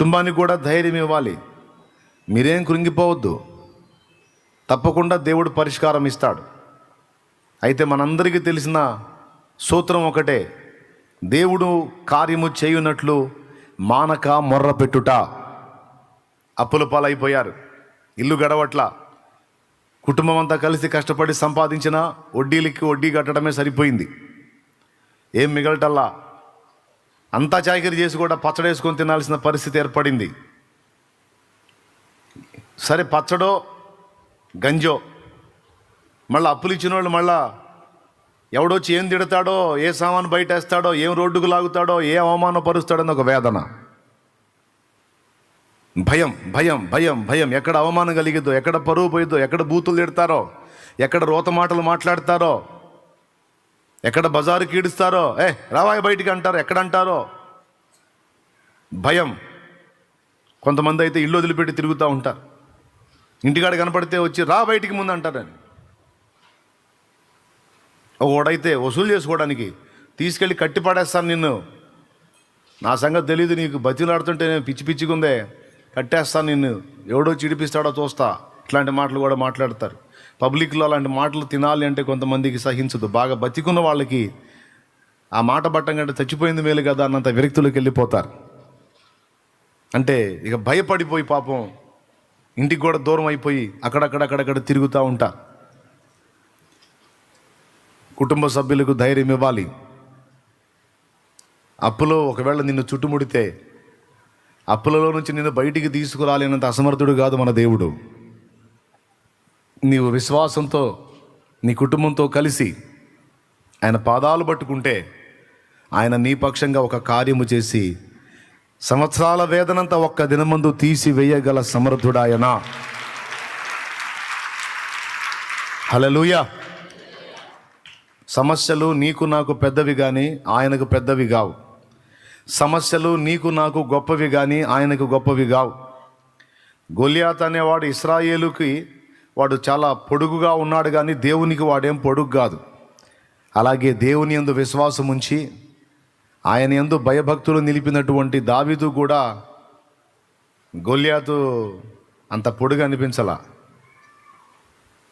కుటుంబానికి కూడా ధైర్యం ఇవ్వాలి. మీరేం కృంగిపోవద్దు. తప్పకుండా దేవుడు పరిష్కారం ఇస్తాడు. అయితే మనందరికీ తెలిసిన సూత్రం ఒకటే దేవుడు కార్యము చేయునట్లు మానక మొర్ర పెట్టుట. అప్పుల పాలైపోయారు. ఇల్లు గడవట్ల. కుటుంబం అంతా కలిసి కష్టపడి సంపాదించిన వడ్డీలకి వడ్డీ కట్టడమే సరిపోయింది. ఏం మిగలటల్లా? అంతా చాకరీ చేసి కూడా పచ్చడేసుకొని తినాల్సిన పరిస్థితి ఏర్పడింది. సరే పచ్చడో గంజో మళ్ళీ అప్పులు ఇచ్చిన వాళ్ళు మళ్ళా ఎవడొచ్చి ఏం తిడతాడో ఏ సామాను బయట వేస్తాడో ఏం రోడ్డుకు లాగుతాడో ఏ అవమానపరుస్తాడని ఒక వేదన. భయం భయం భయం భయం. ఎక్కడ అవమానం కలిగిద్దో ఎక్కడ పరువు పోయిద్దో ఎక్కడ బూతులు తిడతారో ఎక్కడ రోత మాటలు మాట్లాడతారో ఎక్కడ బజారు కీడుస్తారో? ఏ రావాయి బయటికి అంటారు. ఎక్కడ అంటారో భయం. కొంతమంది అయితే ఇల్లు వదిలిపెట్టి తిరుగుతూ ఉంటారు. ఇంటికాడ కనపడితే వచ్చి రా బయటికి ముందు అంటారని. ఒకడైతే వసూలు చేసుకోవడానికి తీసుకెళ్ళి కట్టి పడేస్తాను నిన్ను. నా సంగతి తెలియదు నీకు బతిలాడుతుంటే నేను పిచ్చి పిచ్చిగా ఉందే కట్టేస్తాను నిన్ను. ఎవడో చిడిపిస్తాడో చూస్తా. ఇట్లాంటి మాటలు కూడా మాట్లాడతారు. పబ్లిక్లో అలాంటి మాటలు తినాలి అంటే కొంతమందికి సహించదు. బాగా బతికున్న వాళ్ళకి ఆ మాట పట్టం కంటే చచ్చిపోయింది మేలు కదా అన్నంత విరక్తులకు వెళ్ళిపోతారు. అంటే ఇక భయపడిపోయి పాపం ఇంటికి కూడా దూరం అయిపోయి అక్కడక్కడక్కడక్కడ తిరుగుతూ ఉంటా. కుటుంబ సభ్యులకు ధైర్యం ఇవ్వాలి. అప్పులో ఒకవేళ నిన్ను చుట్టుముడితే అప్పులలో నుంచి నిన్ను బయటికి తీసుకురాలేనంత అసమర్థుడు కాదు మన దేవుడు. నీవు విశ్వాసంతో నీ కుటుంబంతో కలిసి ఆయన పాదాలు పట్టుకుంటే ఆయన నీ పక్షంగా ఒక కార్యము చేసి సంవత్సరాల వేదనంతా ఒక్క దినమందు తీసి వేయగల సమర్థుడాయన. హలలుయ సమస్యలు నీకు నాకు పెద్దవి కానీ ఆయనకు పెద్దవి కావు సమస్యలు నీకు నాకు గొప్పవి కానీ ఆయనకు గొప్పవి కావు గొలియాత్ అనేవాడు ఇస్రాయేలుకి వాడు చాలా పొడుగుగా ఉన్నాడు కానీ దేవునికి వాడేం పొడుగు కాదు. అలాగే దేవుని యందు విశ్వాసం ఉంచి ఆయన ఎందు భయభక్తులు నిలిపినటువంటి దావీదు కూడా గొల్యాతు అంత పొడుగు అనిపించలా.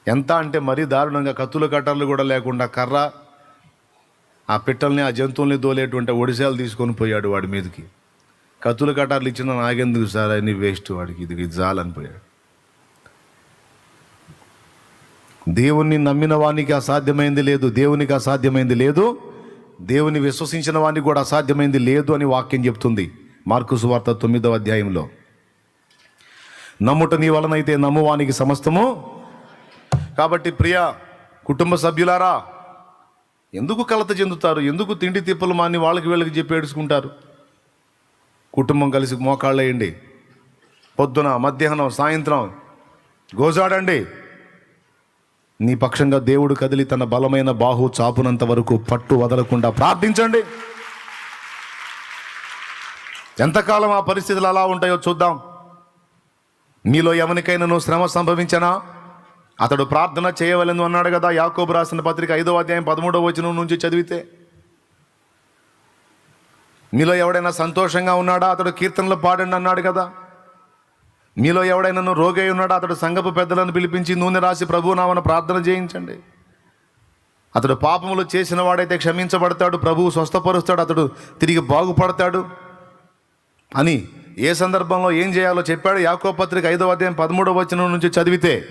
ఎంత అంటే మరీ దారుణంగా కత్తులు కట్టర్లు కూడా లేకుండా కర్ర ఆ పిట్టల్ని ఆ జంతువుల్ని దోలేటువంటి ఒడిశాలు తీసుకొని పోయాడు వాడి మీదకి. కత్తులు కటార్లు ఇచ్చిన నాగెందుకు సార్? అని వేస్ట్ వాడికి. ఇది ఇది పోయాడు. దేవుణ్ణి నమ్మిన వానికి అసాధ్యమైంది లేదు దేవునికి అసాధ్యమైంది లేదు దేవుని విశ్వసించిన వానికి కూడా అసాధ్యమైంది లేదు అని వాక్యం చెప్తుంది. మార్కు సువార్త తొమ్మిదవ అధ్యాయంలో. నమ్ముట నీ వలనైతే నమ్మువానికి సమస్తము. కాబట్టి ప్రియ కుటుంబ సభ్యులారా ఎందుకు కలత చెందుతారు? ఎందుకు తిండి తిప్పలు మాని వాళ్ళకి వీళ్ళకి చెప్పి ఏడుచుకుంటారు? కుటుంబం కలిసి మోకాళ్ళేయండి. పొద్దున మధ్యాహ్నం సాయంత్రం గోజాడండి. నీ పక్షంగా దేవుడు కదిలి తన బలమైన బాహు చాపునంత వరకు పట్టు వదలకుండా ప్రార్థించండి. ఎంతకాలం ఆ పరిస్థితులు అలా ఉంటాయో చూద్దాం. మీలో ఎవరికైనాను శ్రమ సంభవించనా అతడు ప్రార్థన చేయవలను అన్నాడు కదా యాకోబు రాసిన పత్రిక ఐదో అధ్యాయం పదమూడవ వచనం నుంచి చదివితే. మీలో ఎవడైనా సంతోషంగా ఉన్నాడా? అతడు కీర్తనలు పాడండి అన్నాడు కదా. మీలో ఎవడైనా రోగి అయి అతడు సంగపు పెద్దలను పిలిపించి నూనె రాసి ప్రభు నామను ప్రార్థన చేయించండి. అతడు పాపములు చేసిన వాడైతే క్షమించబడతాడు ప్రభువు స్వస్థపరుస్తాడు అతడు తిరిగి బాగుపడతాడు అని ఏ సందర్భంలో ఏం చేయాలో చెప్పాడు. యాకో పత్రిక ఐదవ అధ్యాయం పదమూడవ వచనం నుంచి చదివితే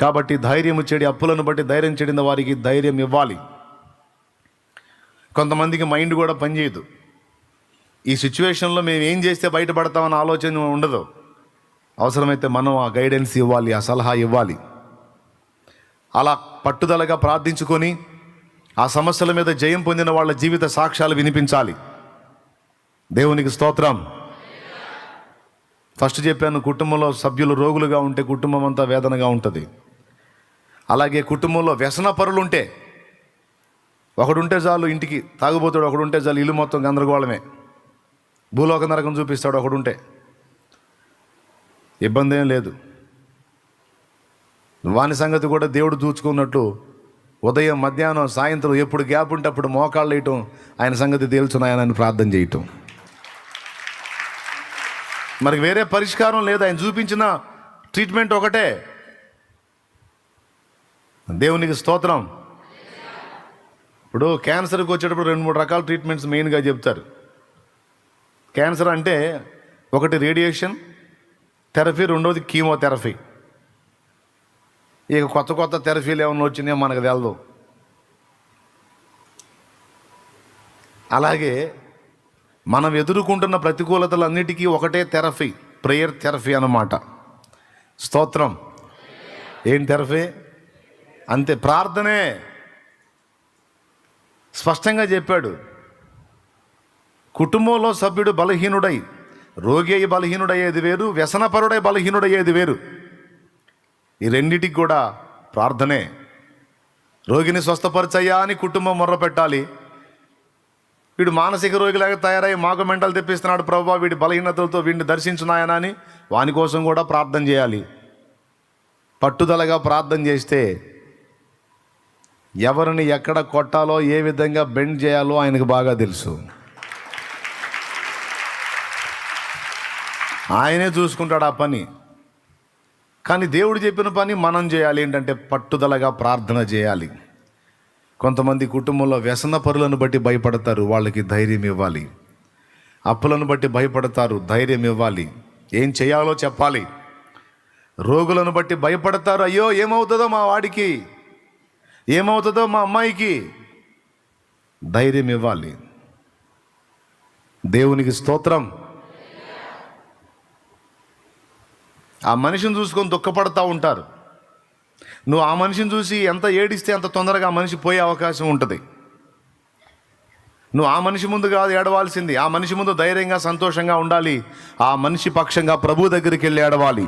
కాబట్టి ధైర్యం చెడి అప్పులను బట్టి ధైర్యం చెడిన వారికి ధైర్యం ఇవ్వాలి. కొంతమందికి మైండ్ కూడా పనిచేయదు. ఈ సిచ్యువేషన్లో మేము ఏం చేస్తే బయటపడతామన్న ఆలోచన ఉండదు. అవసరమైతే మనం ఆ గైడెన్స్ ఇవ్వాలి ఆ సలహా ఇవ్వాలి. అలా పట్టుదలగా ప్రార్థించుకొని ఆ సమస్యల మీద జయం పొందిన వాళ్ళ జీవిత సాక్ష్యాలు వినిపించాలి. దేవునికి స్తోత్రం. ఫస్ట్ చెప్పాను కుటుంబంలో సభ్యులు రోగులుగా ఉంటే కుటుంబం అంతా వేదనగా ఉంటుంది. అలాగే కుటుంబంలో వ్యసన పరులుంటే ఒకడుంటే చాలు ఇంటికి తాగుబోతాడు ఒకడుంటే చాలు ఇల్లు మొత్తం గందరగోళమే. భూలోక నరకం చూపిస్తాడు ఒకడుంటే. ఇబ్బంది ఏం లేదు. వాని సంగతి కూడా దేవుడు దూచుకున్నట్టు ఉదయం మధ్యాహ్నం సాయంత్రం ఎప్పుడు గ్యాప్ ఉంటే అప్పుడు మోకాళ్ళు వేయటం ఆయన సంగతి తేల్చున్నాయనని ప్రార్థన చేయటం. మరి వేరే పరిష్కారం లేదు. ఆయన చూపించిన ట్రీట్మెంట్ ఒకటే. దేవునికి స్తోత్రం. ఇప్పుడు క్యాన్సర్కి వచ్చేటప్పుడు రెండు మూడు రకాల ట్రీట్మెంట్స్ మెయిన్గా చెప్తారు. క్యాన్సర్ అంటే ఒకటి రేడియేషన్ థెరపీ రెండోది కీమోథెరపీ. ఇక కొత్త కొత్త థెరపీలు ఏమైనా వచ్చినాయో మనకు తెలదు. అలాగే మనం ఎదుర్కొంటున్న ప్రతికూలతలన్నిటికీ ఒకటే థెరపీ ప్రేయర్ థెరపీ అన్నమాట. స్తోత్రం. ఏం థెరపీ? అంతే ప్రార్థనే. స్పష్టంగా చెప్పాడు. కుటుంబంలో సభ్యుడు బలహీనుడై రోగి అయి బలహీనుడయ్యేది వేరు వ్యసనపరుడై బలహీనుడయ్యేది వేరు. ఈ రెండిటికి కూడా ప్రార్థనే. రోగిని స్వస్థపరచయ్యా అని కుటుంబం మొర్ర పెట్టాలి. వీడు మానసిక రోగిలాగా తయారై మాకు మెంటలు తెప్పిస్తున్నాడు ప్రభావ వీడి బలహీనతలతో వీడిని దర్శించున్నాయనా అని వాని కోసం కూడా ప్రార్థన చేయాలి. పట్టుదలగా ప్రార్థన చేస్తే ఎవరిని ఎక్కడ కొట్టాలో ఏ విధంగా బెండ్ చేయాలో ఆయనకు బాగా తెలుసు. ఆయనే చూసుకుంటాడు ఆ పని. కానీ దేవుడు చెప్పిన పని మనం చేయాలి ఏంటంటే పట్టుదలగా ప్రార్థన చేయాలి. కొంతమంది కుటుంబంలో వ్యసన పరులను బట్టి భయపడతారు వాళ్ళకి ధైర్యం ఇవ్వాలి. అప్పులను బట్టి భయపడతారు ధైర్యం ఇవ్వాలి. ఏం చేయాలో చెప్పాలి. రోగులను బట్టి భయపడతారు అయ్యో ఏమవుతుందో మా వాడికి ఏమవుతుందో మా అమ్మాయికి. ధైర్యం ఇవ్వాలి. దేవునికి స్తోత్రం. ఆ మనిషిని చూసుకొని దుఃఖపడతా ఉంటారు. నువ్వు ఆ మనిషిని చూసి ఎంత ఏడిస్తే అంత తొందరగా ఆ మనిషి పోయే అవకాశం ఉంటుంది. నువ్వు ఆ మనిషి ముందు కాదు ఏడవాల్సింది. ఆ మనిషి ముందు ధైర్యంగా సంతోషంగా ఉండాలి. ఆ మనిషి పక్షంగా ప్రభు దగ్గరికి వెళ్ళి ఏడవాలి.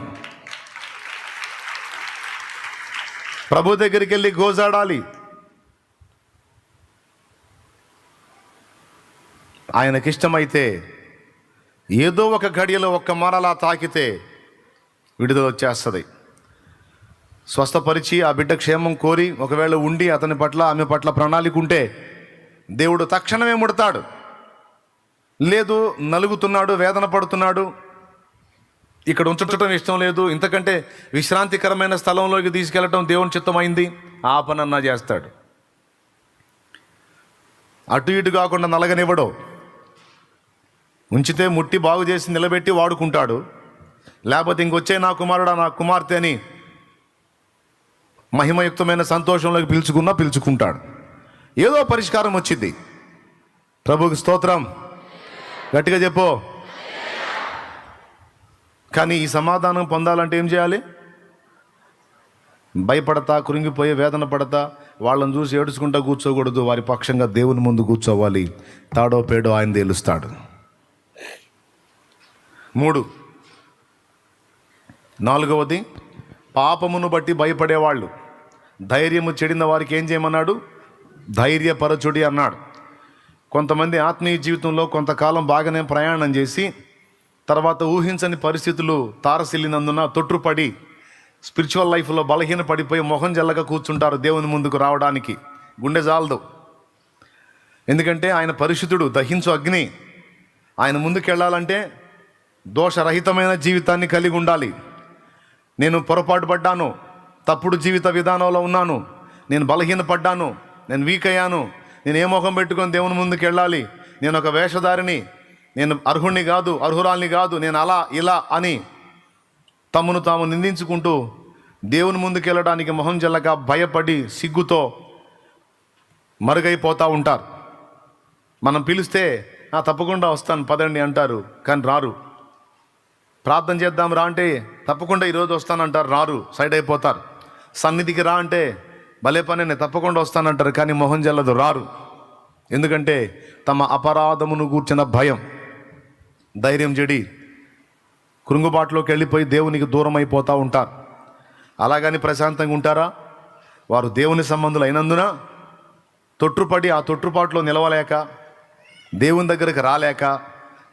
ప్రభు దగ్గరికి వెళ్ళి గోజాడాలి. ఆయనకిష్టమైతే ఏదో ఒక గడియలో ఒక్క మరలా తాకితే విడుదల వచ్చేస్తుంది స్వస్థపరిచి ఆ బిడ్డ క్షేమం కోరి ఒకవేళ ఉండి అతని పట్ల ఆమె పట్ల ప్రణాళిక ఉంటే దేవుడు తక్షణమే ముడతాడు. లేదు నలుగుతున్నాడు వేదన పడుతున్నాడు. ఇక్కడ ఉంచటం ఇష్టం లేదు. ఇంతకంటే విశ్రాంతికరమైన స్థలంలోకి తీసుకెళ్ళటం దేవుని చిత్తమైంది ఆ పనన్నా చేస్తాడు. అటు ఇటు కాకుండా నలగనివ్వడు. ఉంచితే ముట్టి బాగు చేసి నిలబెట్టి వాడుకుంటాడు. లేకపోతే ఇంకొచ్చే నా కుమారుడా నా కుమార్తె అని మహిమయుక్తమైన సంతోషంలోకి పిలుచుకున్నా పిలుచుకుంటాడు. ఏదో పరిష్కారం వచ్చింది. ప్రభుకి స్తోత్రం. గట్టిగా చెప్పు. కానీ ఈ సమాధానం పొందాలంటే ఏం చేయాలి? భయపడతా కృంగిపోయి వేదన పడతా వాళ్ళని చూసి ఏడుచుకుంటా కూర్చోకూడదు. వారి పక్షంగా దేవుని ముందు కూర్చోవాలి. తాడో పేడో ఆయన తేలుస్తాడు మూడు. నాలుగవది పాపమును బట్టి భయపడేవాళ్ళు. ధైర్యము చెడిన వారికి ఏం చేయమన్నాడు? ధైర్యపరచుడి అన్నాడు. కొంతమంది ఆత్మీయ జీవితంలో కొంతకాలం బాగానే ప్రయాణం చేసి తర్వాత ఊహించని పరిస్థితులు తారసిల్లినందున తొట్టుపడి స్పిరిచువల్ లైఫ్లో బలహీన పడిపోయి మొహం జల్లగా కూర్చుంటారు దేవుని ముందుకు రావడానికి. గుండె జాలదు. ఎందుకంటే ఆయన పరిశుద్ధుడు దహించు అగ్ని. ఆయన ముందుకు వెళ్ళాలంటే దోషరహితమైన జీవితాన్ని కలిగి ఉండాలి. నేను పొరపాటు పడ్డాను. తప్పుడు జీవిత విధానంలో ఉన్నాను. నేను బలహీనపడ్డాను. నేను వీక్ అయ్యాను. నేను ఏ ముఖం పెట్టుకొని దేవుని ముందుకు వెళ్ళాలి? నేను ఒక వేషధారిని. నేను అర్హుణ్ణి కాదు అర్హురాల్ని కాదు. నేను అలా ఇలా అని తమను తాము నిందించుకుంటూ దేవుని ముందుకు వెళ్ళడానికి మొహం జల్లక భయపడి సిగ్గుతో మరుగైపోతూ ఉంటారు. మనం పిలిస్తే తప్పకుండా వస్తాను పదండి అంటారు. కానీ రారు. ప్రార్థన చేద్దాం రా అంటే తప్పకుండా ఈరోజు వస్తానంటారు రారు సైడ్ అయిపోతారు. సన్నిధికి రా అంటే భలే పని నేను తప్పకుండా వస్తానంటారు కానీ మొహం జల్లదు రారు. ఎందుకంటే తమ అపరాధమును కూర్చిన భయం. ధైర్యం చెడి. కృంగుబాటులోకి వెళ్ళిపోయి దేవునికి దూరం అయిపోతూ ఉంటారు. అలాగని ప్రశాంతంగా ఉంటారా? వారు దేవుని సంబంధులు అయినందున తొట్టుపడి ఆ తొట్టుపాటులో నిలవలేక దేవుని దగ్గరికి రాలేక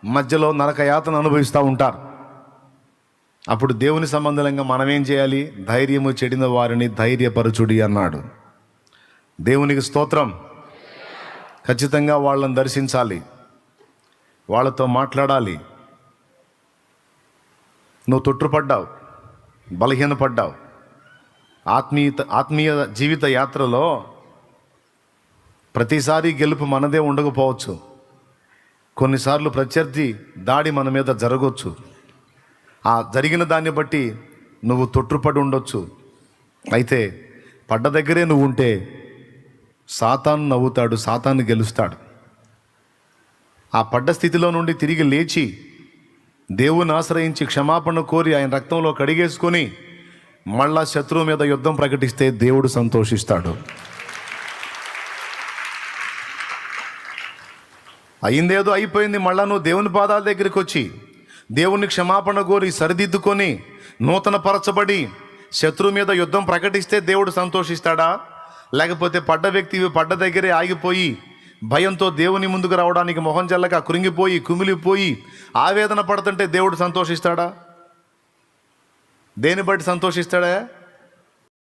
మధ్యలో నరకయాతను అనుభవిస్తూ ఉంటారు. అప్పుడు దేవుని సంబంధంగా మనం ఏం చేయాలి? ధైర్యము చెడిన వారిని ధైర్యపరచుడి అన్నాడు. దేవునికి స్తోత్రం. ఖచ్చితంగా వాళ్ళని దర్శించాలి. వాళ్ళతో మాట్లాడాలి. నువ్వు తొట్టుపడ్డావు బలహీనపడ్డావు. ఆత్మీయత ఆత్మీయ జీవిత యాత్రలో ప్రతిసారి గెలుపు మనదే ఉండకపోవచ్చు. కొన్నిసార్లు ప్రత్యర్థి దాడి మన మీద జరగవచ్చు ఆ జరిగిన దాన్ని బట్టి నువ్వు తొట్టుపడి ఉండొచ్చు. అయితే పడ్డ దగ్గరే నువ్వు ఉంటే సాతాను నవ్వుతాడు సాతాను గెలుస్తాడు. ఆ పడ్డ స్థితిలో నుండి తిరిగి లేచి దేవుని ఆశ్రయించి క్షమాపణ కోరి ఆయన రక్తంలో కడిగేసుకొని మళ్ళా శత్రువు మీద యుద్ధం ప్రకటిస్తే దేవుడు సంతోషిస్తాడు. అయిందేదో అయిపోయింది మళ్ళా నువ్వు దేవుని పాదాల దగ్గరికి వచ్చి దేవుని క్షమాపణ కోరి సరిదిద్దుకొని నూతన పరచబడి శత్రువు మీద యుద్ధం ప్రకటిస్తే దేవుడు సంతోషిస్తాడా? లేకపోతే పడ్డ వ్యక్తి పడ్డ దగ్గరే ఆగిపోయి భయంతో దేవుని ముందుకు రావడానికి మొహం జల్లక కృంగిపోయి కుమిలిపోయి ఆవేదన పడుతుంటే దేవుడు సంతోషిస్తాడా? దేని బట్టి సంతోషిస్తాడా?